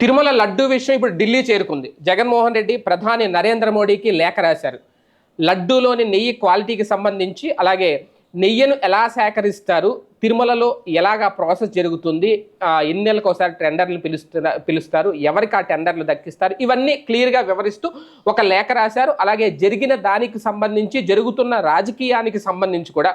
తిరుమల లడ్డు విషయం ఇప్పుడు ఢిల్లీ చేరుకుంది. జగన్మోహన్ రెడ్డి ప్రధాని నరేంద్ర మోడీకి లేఖ రాశారు. లడ్డూలోని నెయ్యి క్వాలిటీకి సంబంధించి అలాగే నెయ్యిను ఎలా సేకరిస్తారు తిరుమలలో ఎలాగా ప్రాసెస్ జరుగుతుంది ఆ, ఎన్ని నెలలకు ఒకసారి టెండర్లు పిలుస్తున్న పిలుస్తారు ఎవరికి ఆ టెండర్లు దక్కిస్తారు ఇవన్నీ క్లియర్గా వివరిస్తూ ఒక లేఖ రాశారు. అలాగే జరిగిన దానికి సంబంధించి జరుగుతున్న రాజకీయానికి సంబంధించి కూడా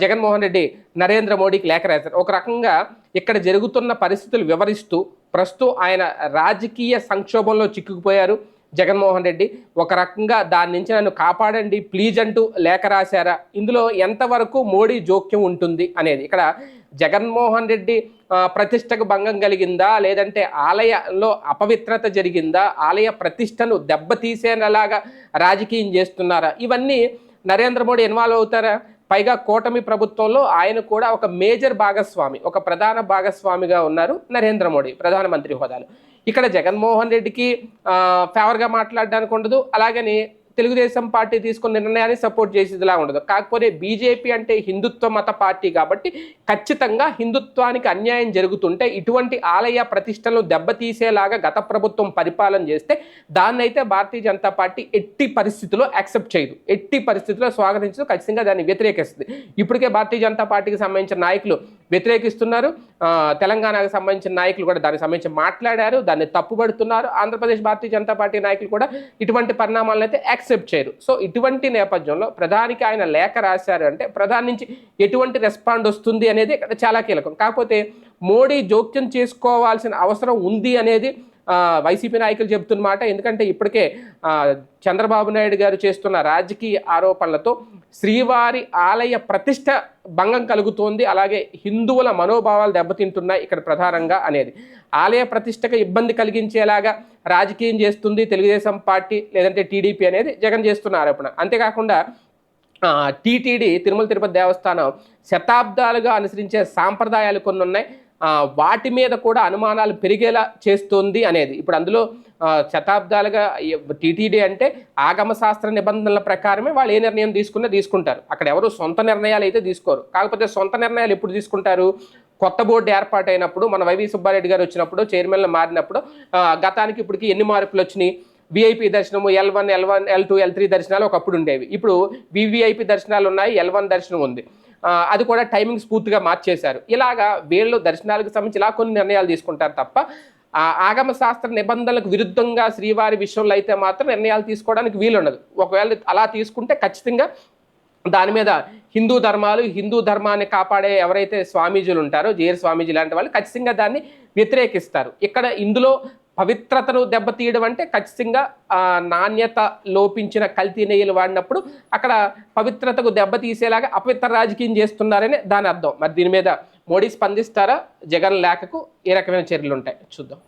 జగన్మోహన్ రెడ్డి నరేంద్ర మోడీకి లేఖ రాశారు. ఒక రకంగా ఇక్కడ జరుగుతున్న పరిస్థితులు వివరిస్తూ ప్రస్తుతం ఆయన రాజకీయ సంక్షోభంలో చిక్కుకుపోయారు. జగన్మోహన్ రెడ్డి ఒక రకంగా దాని నుంచి నన్ను కాపాడండి ప్లీజ్ అంటూ లేఖ రాశారా? ఇందులో ఎంతవరకు మోడీ జోక్యం ఉంటుంది అనేది. ఇక్కడ జగన్మోహన్ రెడ్డి ప్రతిష్టకు భంగం కలిగిందా? లేదంటే ఆలయంలో అపవిత్రత జరిగిందా? ఆలయ ప్రతిష్టను దెబ్బతీసేలాగా రాజకీయం చేస్తున్నారా? ఇవన్నీ నరేంద్ర మోడీ ఇన్వాల్వ్ అవుతారా? పైగా కూటమి ప్రభుత్వంలో ఆయన కూడా ఒక మేజర్ భాగస్వామి ఒక ప్రధాన భాగస్వామిగా ఉన్నారు నరేంద్ర మోడీ ప్రధానమంత్రి హోదాలో. ఇక్కడ జగన్మోహన్ రెడ్డికి ఫేవర్గా మాట్లాడడానికి ఉండదు అలాగని తెలుగుదేశం పార్టీ తీసుకున్న నిర్ణయాన్ని సపోర్ట్ చేసేదిలా ఉండదు. కాకపోతే బీజేపీ అంటే హిందుత్వ మత పార్టీ కాబట్టి ఖచ్చితంగా హిందుత్వానికి అన్యాయం జరుగుతుంటే ఇటువంటి ఆలయ ప్రతిష్టలను దెబ్బతీసేలాగా గత ప్రభుత్వం పరిపాలన చేస్తే దాన్నైతే భారతీయ జనతా పార్టీ ఎట్టి పరిస్థితుల్లో యాక్సెప్ట్ చేయదు. ఎట్టి పరిస్థితుల్లో స్వాగతించదు. ఖచ్చితంగా దాన్ని వ్యతిరేకిస్తుంది. ఇప్పటికే భారతీయ జనతా పార్టీకి సంబంధించిన నాయకులు వ్యతిరేకిస్తున్నారు. తెలంగాణకు సంబంధించిన నాయకులు కూడా దానికి సంబంధించి మాట్లాడారు దాన్ని తప్పుపడుతున్నారు ఆంధ్రప్రదేశ్ భారతీయ జనతా పార్టీ నాయకులు కూడా ఇటువంటి పరిణామాలను అయితే యాక్సెప్ట్ చేయరు. సో ఇటువంటి నేపథ్యంలో ప్రధానికి ఆయన లేఖ రాశారు అంటే ప్రధాని నుంచి ఎటువంటి రెస్పాండ్ వస్తుంది అనేది ఇక్కడ చాలా కీలకం. కాకపోతే మోడీ జోక్యం చేసుకోవాల్సిన అవసరం ఉంది అనేది వైసీపీ నాయకులు చెబుతున్న మాట. ఎందుకంటే ఇప్పటికే చంద్రబాబు నాయుడు గారు చేస్తున్న రాజకీయ ఆరోపణలతో శ్రీవారి ఆలయ ప్రతిష్ట భంగం కలుగుతోంది. అలాగే హిందువుల మనోభావాలు దెబ్బతింటున్నాయి ఇక్కడ ప్రధానంగా అనేది. ఆలయ ప్రతిష్టకు ఇబ్బంది కలిగించేలాగా రాజకీయం చేస్తుంది తెలుగుదేశం పార్టీ లేదంటే టీడీపీ అనేది జగన్ చేస్తున్న ఆరోపణ. అంతేకాకుండా టీటీడీ తిరుమల తిరుపతి దేవస్థానం శతాబ్దాలుగా అనుసరించే సాంప్రదాయాలు కొన్ని ఉన్నాయి వాటి మీద కూడా అనుమానాలు పెరిగేలా చేస్తుంది అనేది. ఇప్పుడు అందులో శతాబ్దాలుగా టీటీడీ అంటే ఆగమ శాస్త్ర నిబంధనల ప్రకారమే వాళ్ళు ఏ నిర్ణయం తీసుకున్నా తీసుకుంటారు. అక్కడ ఎవరు సొంత నిర్ణయాలు అయితే తీసుకోరు. కాకపోతే సొంత నిర్ణయాలు ఎప్పుడు తీసుకుంటారు? కొత్త బోర్డు ఏర్పాటైనప్పుడు మన వైవి సుబ్బారెడ్డి గారు వచ్చినప్పుడు చైర్మన్లు మారినప్పుడు గతానికి ఇప్పటికి ఎన్ని మార్పులు వచ్చినాయి? విఐపి దర్శనము L one L one L two L three దర్శనాలు ఒకప్పుడు ఉండేవి. ఇప్పుడు వివిఐపి దర్శనాలు ఉన్నాయి ఎల్ వన్ దర్శనం ఉంది. అది కూడా టైమింగ్స్ పూర్తిగా మార్చేశారు. ఇలాగా వీళ్ళు దర్శనాలకు సంబంధించి ఇలా కొన్ని నిర్ణయాలు తీసుకుంటారు తప్ప ఆ ఆగమ శాస్త్ర నిబంధనలకు విరుద్ధంగా శ్రీవారి విషయంలో అయితే మాత్రం నిర్ణయాలు తీసుకోవడానికి వీలుండదు. ఒకవేళ అలా తీసుకుంటే ఖచ్చితంగా దాని మీద హిందూ ధర్మాలు హిందూ ధర్మాన్ని కాపాడే ఎవరైతే స్వామీజీలు ఉంటారో జేర్ స్వామీజీ లాంటి వాళ్ళు ఖచ్చితంగా దాన్ని వ్యతిరేకిస్తారు. ఇక్కడ ఇందులో పవిత్రతను దెబ్బతీయడం అంటే ఖచ్చితంగా నాణ్యత లోపించిన కల్తీ నెయ్యిలు వాడినప్పుడు అక్కడ పవిత్రతకు దెబ్బతీసేలాగా అపవిత్ర రాజకీయం చేస్తున్నారని దాని అర్థం. మరి దీని మీద మోడీ స్పందిస్తారా? జగన్ లేఖకు ఏ రకమైన చర్యలు ఉంటాయి చూద్దాం.